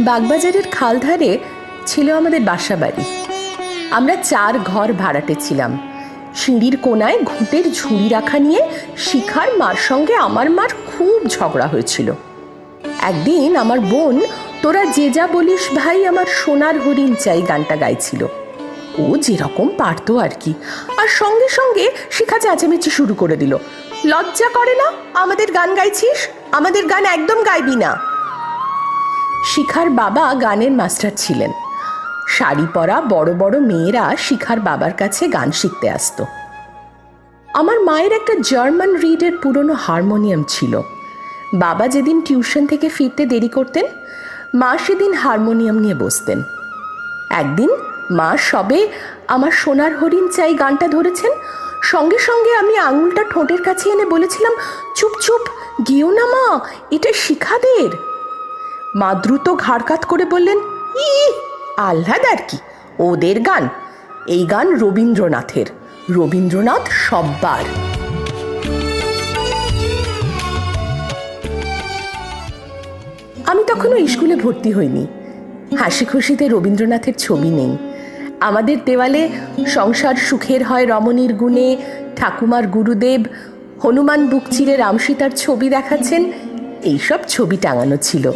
বাগবাজারের খাল ধারে ছিল আমাদের বাসা বাড়ি আমরা চার ঘর ভাড়াটে ছিলাম। সিঁড়ির কোনায় ঘুঁটের ঝুড়ি রাখা নিয়ে শিখার মার সঙ্গে আমার মার খুব ঝগড়া হয়েছিল। একদিন আমার বোন, তোরা যে যা বলিস ভাই, আমার সোনার হরিণ চাই গানটা গাইছিল। ও যেরকম পারতো আর কি। আর সঙ্গে সঙ্গে শিখা চেঁচামেচি শুরু করে দিল। লজ্জা করে না? আমাদের গান গাইছিস? আমাদের গান একদম গাইবি না। শিখার বাবা গানের মাস্টার ছিলেন। শাড়ি পরা বড় বড় মেয়েরা শিখার বাবার কাছে গান শিখতে আসতো। আমার মায়ের একটা জার্মান রিডের পুরনো হারমোনিয়াম ছিল। বাবা যেদিন টিউশন থেকে ফিরতে দেরি করতেন, মা সেদিন হারমোনিয়াম নিয়ে বসতেন। একদিন মা সবে আমার সোনার হরিণ চাই গানটা ধরেছেন, সঙ্গে সঙ্গে আমি আঙুলটা ঠোঁটের কাছে এনে বলেছিলাম, চুপ চুপ গিয়েও না মা, এটা শিখাদের। মা দ্রুত ঘাড়কাত করে বললেন, ই, আহ্লাদ আর কি, ওদের গান। এই গান রবীন্দ্রনাথের। রবীন্দ্রনাথ সব্বার। আমি তখনও স্কুলে ভর্তি হইনি। হাসি খুশিতে রবীন্দ্রনাথের ছবি নেই। আমাদের দেওয়ালে সংসার সুখের হয় রমণীর গুণে, ঠাকুমার গুরুদেব, হনুমান বুকচিরে রামসীতার ছবি দেখাচ্ছেন। এইসব ছবি টাঙানো ছিল।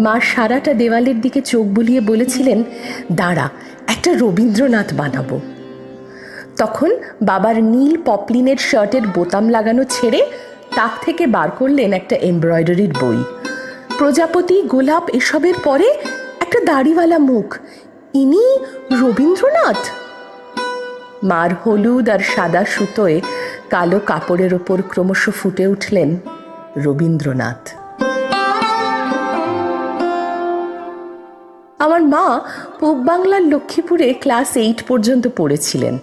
মা সারাটা দেওয়ালের দিকে চোখ বুলিয়ে বলেছিলেন, দাঁড়া, একটা রবীন্দ্রনাথ বানাবো। তখন বাবার নীল পপলিনের শার্টের বোতাম লাগানো ছেড়ে তাক থেকে বার করলেন একটা এমব্রয়ডারির বই। প্রজাপতি গোলাপ এসবের পরে একটা দাড়িওয়ালা মুখ, ইনি রবীন্দ্রনাথ? মার হলুদ আর সাদা সুতোয় কালো কাপড়ের ওপর ক্রমশ ফুটে উঠলেন রবীন্দ্রনাথ। আমার মা পূব বাংলার লক্ষ্মীপুরে ক্লাস এইট পর্যন্ত পড়েছিলেন।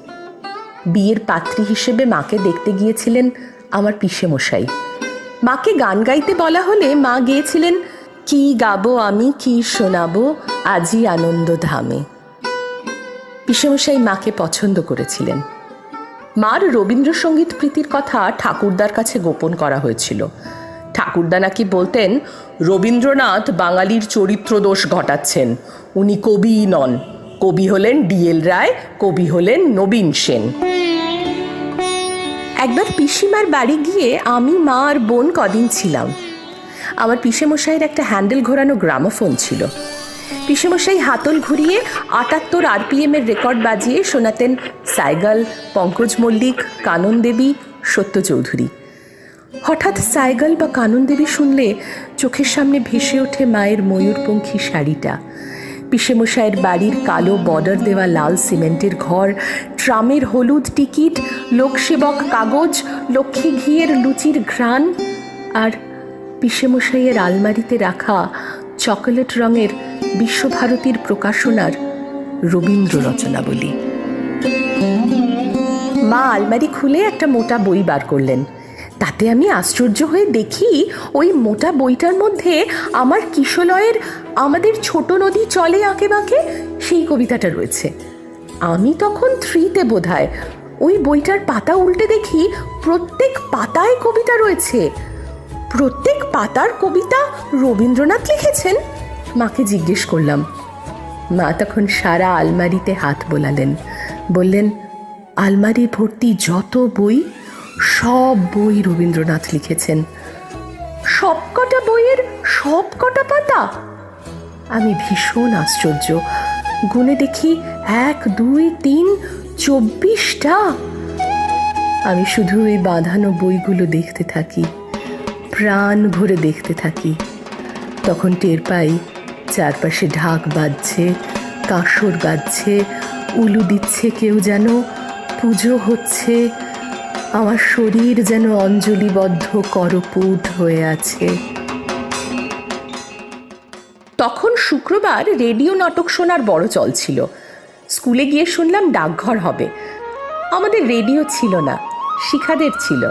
বিয়ের পাত্রী হিসেবে মাকে দেখতে গিয়েছিলেন আমার পিসেমশাই। মাকে গান গাইতে বলা হলে মা গিয়েছিলেন, কি গাবো আমি, কি শোনাবো, আজি আনন্দ ধামে। পিসেমশাই মাকে পছন্দ করেছিলেন। মার রবীন্দ্রসঙ্গীত প্রীতির কথা ঠাকুরদার কাছে গোপন করা হয়েছিল। ঠাকুরদা নাকি বলতেন, রবীন্দ্রনাথ বাঙালির চরিত্র দোষ ঘটাচ্ছেন। উনি কবিই নন। কবি হলেন ডিএল রায়, কবি হলেন নবীন সেন। একবার পিসিমার বাড়ি গিয়ে আমি, মা আর বোন কদিন ছিলাম। আমার পিসেমশাইয়ের একটা হ্যান্ডেল ঘোরানো গ্রামোফোন ছিল। পিসেমশাই হাতল ঘুরিয়ে আটাত্তর আরপিএম এর রেকর্ড বাজিয়ে শোনাতেন সাইগাল, পঙ্কজ মল্লিক, কানন দেবী, সত্য চৌধুরী। হঠাৎ সাইগাল বা কানন দেবী শুনলে চোখের সামনে ভেসে ওঠে মায়ের ময়ূরপঙ্খী শাড়িটা। পিসেমশাইয়ের বাড়ির কালো বর্ডার দেওয়া লাল সিমেন্টের ঘর, ট্রামের হলুদ টিকিট, লোকসেবক কাগজ, লক্ষ্মী ঘিয়ের লুচির ঘ্রাণ আর পিসেমশাইয়ের আলমারিতে রাখা চকোলেট রঙের বিশ্বভারতীর প্রকাশনার রবীন্দ্র রচনাবলী মা আলমারি খুলে একটা মোটা বই বার করলেন। তাতে আমি আশ্চর্য হয়ে দেখি ওই মোটা বইটার মধ্যে আমার কিশলয়ের আমাদের ছোট নদী চলে আঁকে বাঁকে সেই কবিতাটা রয়েছে। আমি তখন থ্রিতে বোধহয় ওই বইটার পাতা উল্টে দেখি প্রত্যেক পাতায় কবিতা রয়েছে। প্রত্যেক পাতার কবিতা রবীন্দ্রনাথ লিখেছেন? মাকে জিজ্ঞেস করলাম। মা তখন সারা আলমারিতে হাত বোলালেন। বললেন আলমারি ভর্তি যত বই সব বই রবীন্দ্রনাথ লিখেছেন। সবকটা বইয়ের সব কটা পাতা? আমি ভীষণ আশ্চর্য। গুনে দেখি এক, দুই, তিন, চব্বিশটা। আমি শুধু ওই বাঁধানো বইগুলো দেখতে থাকি, প্রাণ ভরে দেখতে থাকি। তখন টের পাই, চারপাশে ঢাক বাজছে, কাঁসর বাজছে, উলু দিচ্ছে কেউ যেন, পুজো হচ্ছে আমার শরীর যেন অঞ্জলিবদ্ধ করপুট হয়ে আছে। তখন শুক্রবার রেডিও নাটক শোনার বড় চল ছিল। স্কুলে গিয়ে শুনলাম ডাকঘর হবে। আমাদের রেডিও ছিল না, শিখাদের ছিল।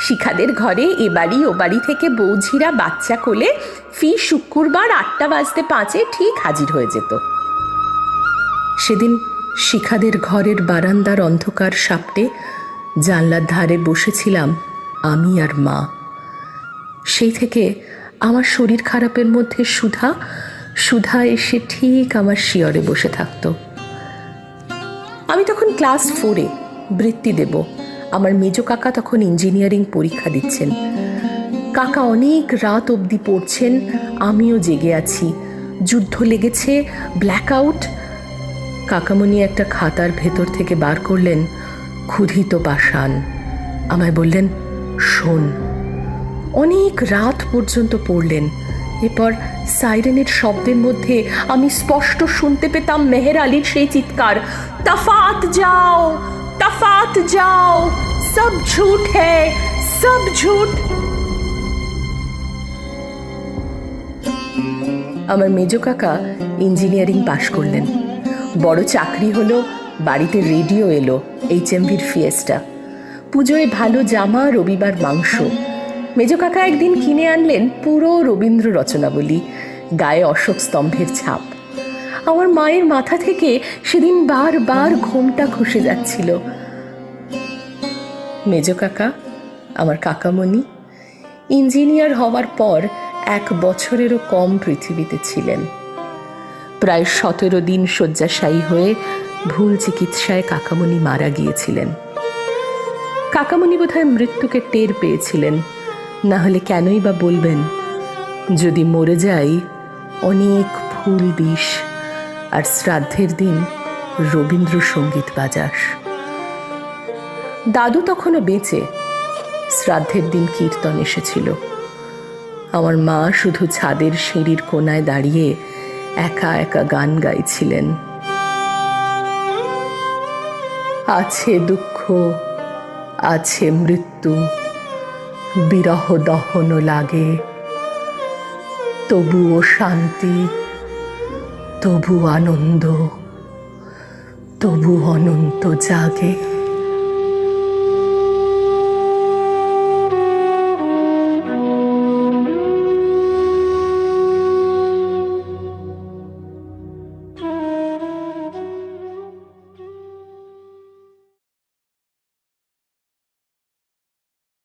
শিখাদের ঘরে এ বাড়ি ও বাড়ি থেকে বৌঝিরা বাচ্চা কোলে ফি শুক্রবার আটটা বাজতে পাঁচে ঠিক হাজির হয়ে যেত। সেদিন শিখাদের ঘরের বারান্দার অন্ধকার সাপটে জানলার ধারে বসেছিলাম আমি আর মা। সেই থেকে আমার শরীর খারাপের মধ্যে সুধা সুধা এসে ঠিক আমার শিয়রে বসে থাকতো। আমি তখন ক্লাস ফোরে বৃত্তি দেব। আমার মেজো কাকা তখন ইঞ্জিনিয়ারিং পরীক্ষা দিচ্ছেন। কাকা অনেক রাত অবধি পড়ছেন, আমিও জেগে আছি। যুদ্ধ লেগেছে ব্ল্যাক আউট কাকামণি একটা খাতার ভেতর থেকে বার করলেন ক্ষুধিত পাষাণ আমায় বললেন, শোন, অনেক রাত পর্যন্ত পড়লেন। এরপর সাইরেনের শব্দের মধ্যে আমি স্পষ্ট শুনতে পেতাম মেহের আলীর সেই চিৎকার, তফাত যাও তফাত যাও, সব ঝুট হ্যায় সব ঝুট। আমার মেজো কাকা ইঞ্জিনিয়ারিং পাশ করলেন। বড় চাকরি হলো বাড়িতে রেডিও এলো এইচ এমভির ফিয়েস্টা পুজোয় ভালো জামা, রবিবার মাংস। মেজো কাকা একদিন কিনে আনলেন পুরো রবীন্দ্র রচনাবলী, গায়ে অশোক স্তম্ভের ছাপ। আমার মায়ের মাথা থেকে সেদিন বারবার ঘোমটা খসে যাচ্ছিল। মেজো কাকা, আমার কাকামণি, ইঞ্জিনিয়ার হওয়ার পর এক বছরেরও কম পৃথিবীতে ছিলেন। প্রায় সতেরো দিন শয্যাশায়ী হয়ে ভুল চিকিৎসায় কাকামণি মারা গিয়েছিলেন। কাকামণি বোধহয় মৃত্যুকে টের পেয়েছিলেন। না হলে কেনই বা বলবেন, যদি মরে যাই, অনেক ফুল দিস আর শ্রাদ্ধের দিন রবীন্দ্রসঙ্গীত বাজাস। দাদু তখনও বেঁচে, শ্রাদ্ধের দিন কীর্তন এসেছিল। আমার মা শুধু ছাদের সিঁড়ির কোনায় দাঁড়িয়ে একা একা গান গাইছিলেন। আছে দুঃখ আছে মৃত্যু বিরহ দহন লাগে। তবুও শান্তি তবু আনন্দ তবু অনন্ত জাগে।